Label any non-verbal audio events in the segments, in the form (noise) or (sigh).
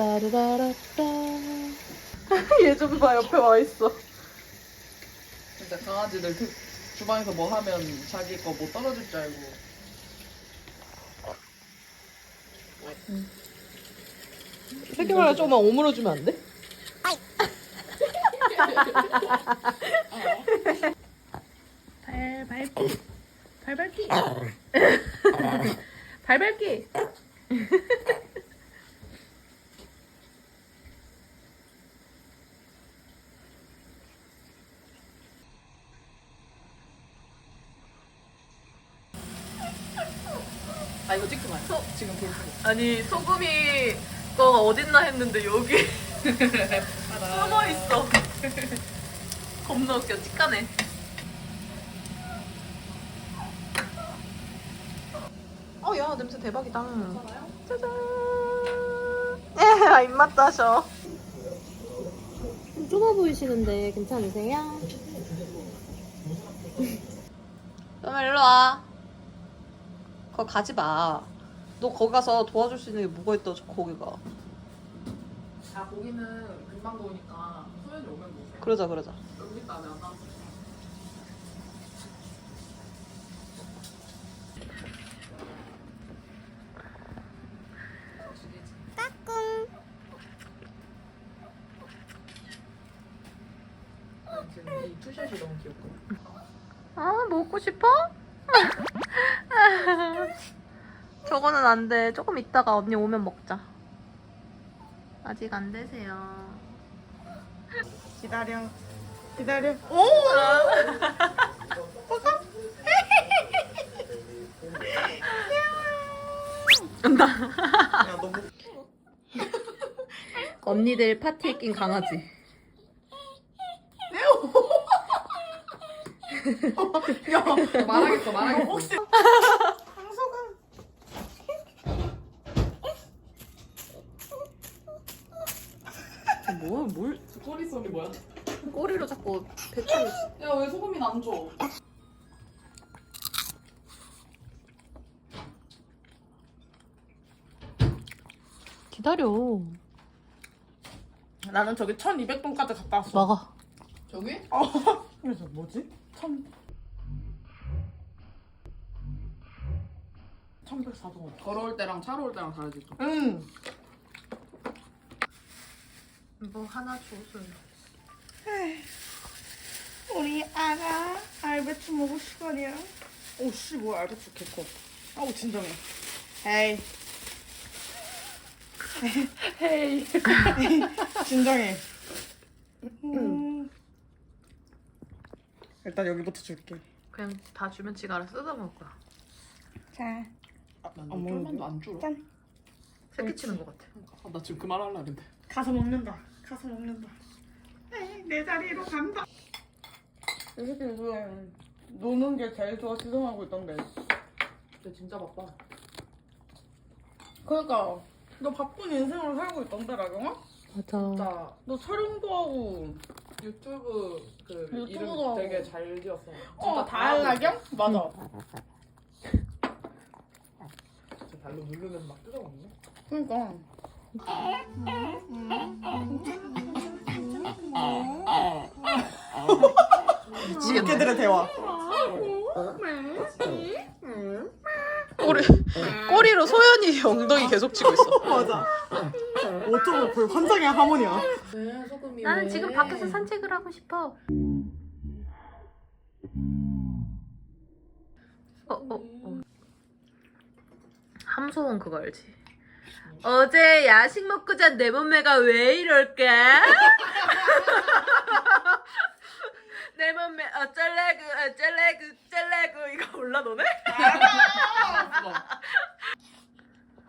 따르라라따. 얘 좀 봐, 옆에 와 있어. 진짜 강아지들 그 주방에서 뭐 하면 자기 거 뭐 떨어질 줄 알고. 새끼 말라 조금만 오물어주면 안 돼? 발 밟기 발 밟기 (laughs) 발 밟기 아 이거 찍지 마요. 지금 볼 거. 아니 소금이 거가 어딨나 했는데 여기 숨어 있어. 겁나 웃겨. 찍가네. 어 야 냄새 대박이다. 짜잔. 에 입맛 따셔. 좀 좁아 보이시는데 괜찮으세요? 그러면 일로 와. 거기 가지 마 너 거기 가서 도와줄 수 있는 게 뭐가 있다 저 거기가 아 고기는 금방 구우니까 소연이 오면 먹어. 그러자 그러자 여기 있다 안에 안. 지금 이 투샷이 너무 귀엽거든. 아 먹고 싶어? 저거는 안 돼. 조금 이따가 언니 오면 먹자. 아직 안 되세요. 기다려. 기다려. 야 너무 (laughs) 언니들 파티에 낀 강아지. (laughs) 야 말하겠어 말하겠어. (laughs) 혹시 뭐, 뭘 꼬리 소리 뭐야? 꼬리로 자꾸 배추. 야왜 소금이 안 줘? 기다려. 나는 저기 1200돈까지 갔다 왔어. 막아. 저기? (laughs) 그래서 뭐지? 천... 1104동. 걸어올 때랑 차로 올 때랑 다르지 또. 응. 뭐 하나 줘서. 우리 아가 알배추 먹을 시간이야. 오씨 뭐야 알배추 개커. 아우 진정해. 에이. 헤이. 진정해. 음. 일단 여기부터 줄게. 그냥 다 주면 지가 알아서 뜯어 먹을 거야. 자. 난안 쫄면도 안 줄어. 짠. 새끼 치는 것 같아. 아, 나 지금 그 말 하려 근데. 가서 먹는다. 가서 먹는다. 에이, 내 자리로 간다. 이 새끼 요즘 노는 게 제일 좋아 지성하고 있던데. 근데 진짜 바빠. 그러니까 너 바쁜 인생을 살고 있던데 라경아? 맞아. 진짜 너 촬영도 하고 유튜브 그 유튜브도 이름 하고. 되게 잘 지었어. 어 다알라경? 맞아. 진짜 발로 누르면 막 뜯어먹네. 그러니까. 걔들의 대화. 꼬리, 꼬리로 소연이 엉덩이 계속 치고 있어. (laughs) 맞아. 어쩌면 거의 환장의 하모니야. 왜 소금이 나는 지금 밖에서 산책을 하고 싶어. 어, 어, 어. 함소원 그거 알지? 어제 야식 먹고 잔 내 몸매가 왜 이럴까? (laughs) 내 몸매 어쩔래구 어쩔래구 어쩔래구 이거 몰라 너네?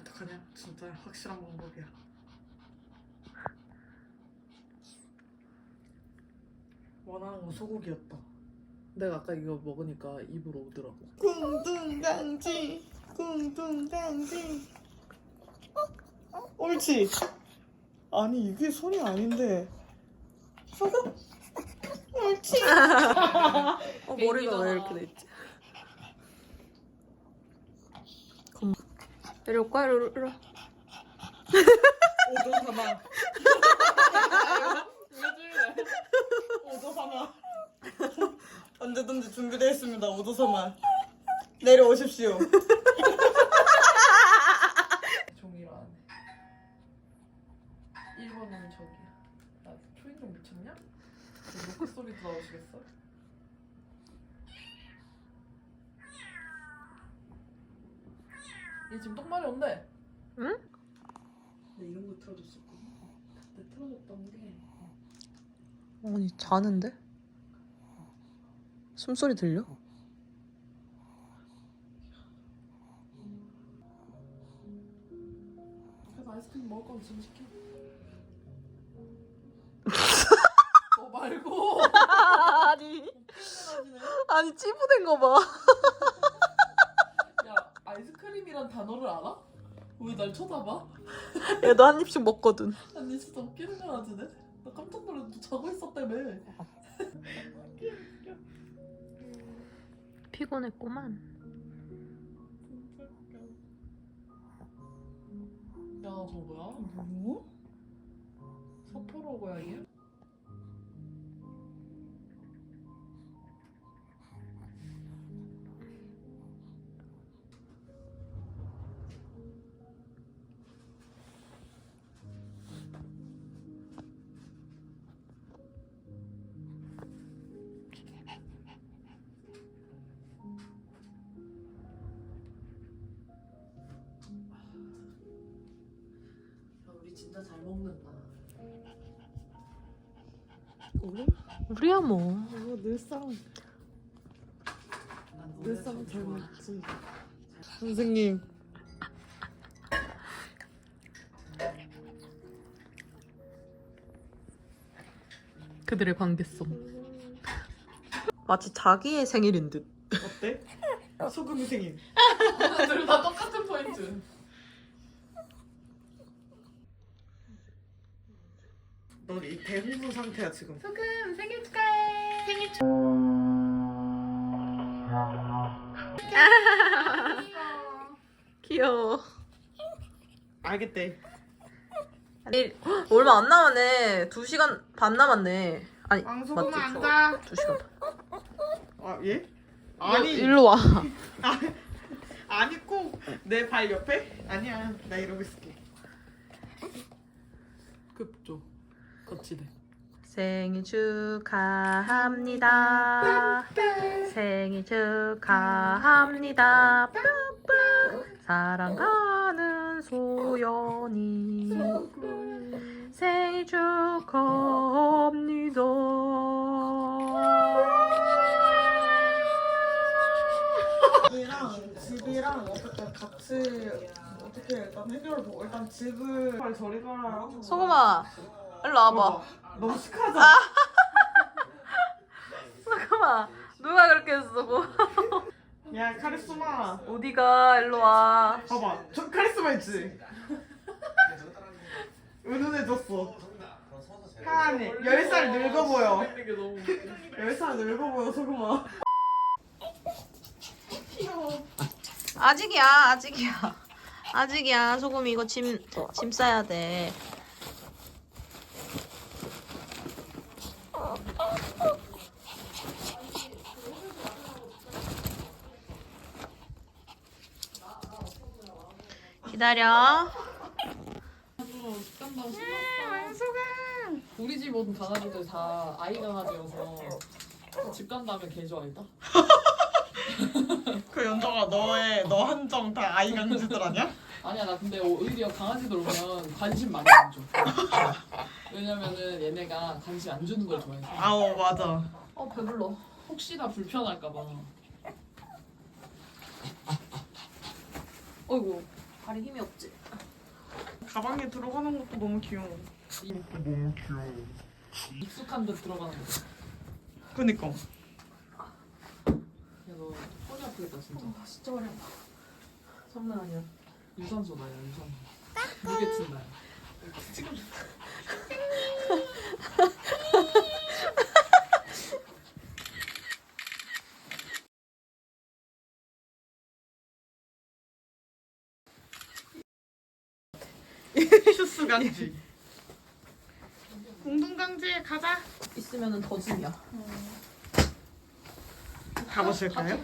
어떡하냐? 진짜 확실한 방법이야. 원하는 건 소고기였다. 내가 아까 이거 먹으니까 입으로 오더라고. 궁둥강지, 궁둥강지. 옳지. 아니 이게 손이 아닌데. 소금? 옳지. (laughs) 어, 머리가 왜 이렇게 돼 있지? 이리 거야 이리 이리. 오도 삼아. (laughs) 오도 삼아. 언제든지 준비되어 있습니다. 오도 삼아. 내려오십시오. (laughs) 종이로 안 해. 1번은 저기야. 나 초인종 미쳤냐? 노크 소리도 나오시겠어? 얘 지금 똥말이 온대. 응? 내 이런 거 틀어줬었거든. 내 틀어줬던 게 아니 자는데? 숨소리 들려? 그래서 아이스크림 먹을 거면 지금 시켜. (laughs) 너 말고. 아니 아니 찌부된 거 봐. 야 아이스크림이란 단어를 알아? 왜 날 쳐다봐? 얘도 한 입씩 먹거든. 아니 진짜 웃기는 거 같은데? 나 깜짝 놀랐어. 너 자고 있었다며. 피곤했구만. 야 뭐야? 뭐? 서포로 고양이야? 야, 진짜 잘 먹는다. 우리? 우리야 뭐. 어, 늘상 난 늘상 참 잘 좋아. 먹지. 선생님. 그들의 관계성. 마치 자기의 생일인 듯. 어때? 소금이 생임. (laughs) 둘다 똑같은 포인트. 너이 대홍분 상태야 지금. 소금 생일 축하해. 생일 축. 귀여워. (laughs) 알겠대. 아니 얼마 안 남았네. 2 시간 반 남았네. 아니 왕소금 맞지? 앉아. 2 시간 반. 아 예? 아니 일로 와. (laughs) 아니 꼭 내 발 옆에? 아니야 나 이러고 있을게. 급조. 거치대. 생일 축하합니다. 생일 축하합니다. 사랑하는 소연이 생일 축하합니다. 집이랑 집이랑 어떻게 같이 어떻게 일단 해결을 보고 일단 집을 빨리 저리 가라. 소금아, 일로 와봐. 너무 시크하다. 소금아, (laughs) 누가 그렇게 했어? 뭐. (laughs) 야 카리스마. 어디가? 일로 와. 봐봐 저 카리스마 있지. (laughs) 은은해졌어. 하니 열 살 늙어 보여. 너무 웃겨. 열살 늙어 보여 소금아. 아직이야, 아직이야. 아직이야. 소금 이거 짐, 짐 싸야 돼. 기다려. 식단당 우리 집 모든 강아지들 다 아이 강아지여서 집 간다면 개 좋아했다. 그 연정아 너의 너 한정 다 아이 강지들 아니야? 아니야 나 근데 오히려 강아지들 오면 관심 많이 안 줘. 왜냐면은 얘네가 관심 안 주는 걸 좋아해서. 아우 맞아. 어 배불러. 혹시나 불편할까 봐. 어이구, 발에 힘이 없지. 가방에 들어가는 것도 너무 귀여워. 익숙한 듯 들어가는 거. 그니까. 야너 허리 아프겠다 진짜. 아, 진짜 어려. 장난 아니야. 유산소 나야 유산소. 무게층 나야. 지금 간지. 공동강지에 가자. 있으면은 더 짐이야. 가보실까요?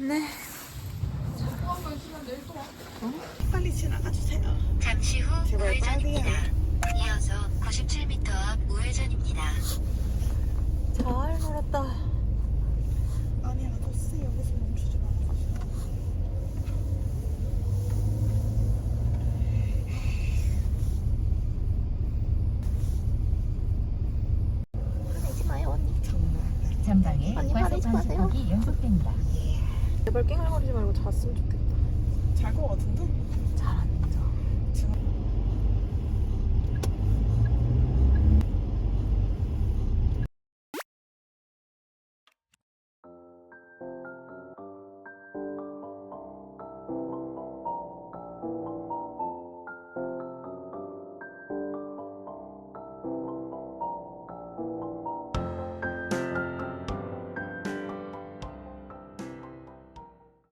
네. 빨리 지나가 주세요. 잠시 후 제발 우회전입니다. 이어서 97m 앞 우회전입니다. 잘 놀았다. 시작입니다. 제발 깽얼거리지 말고 잤으면 좋겠다. 잘 것 같은데?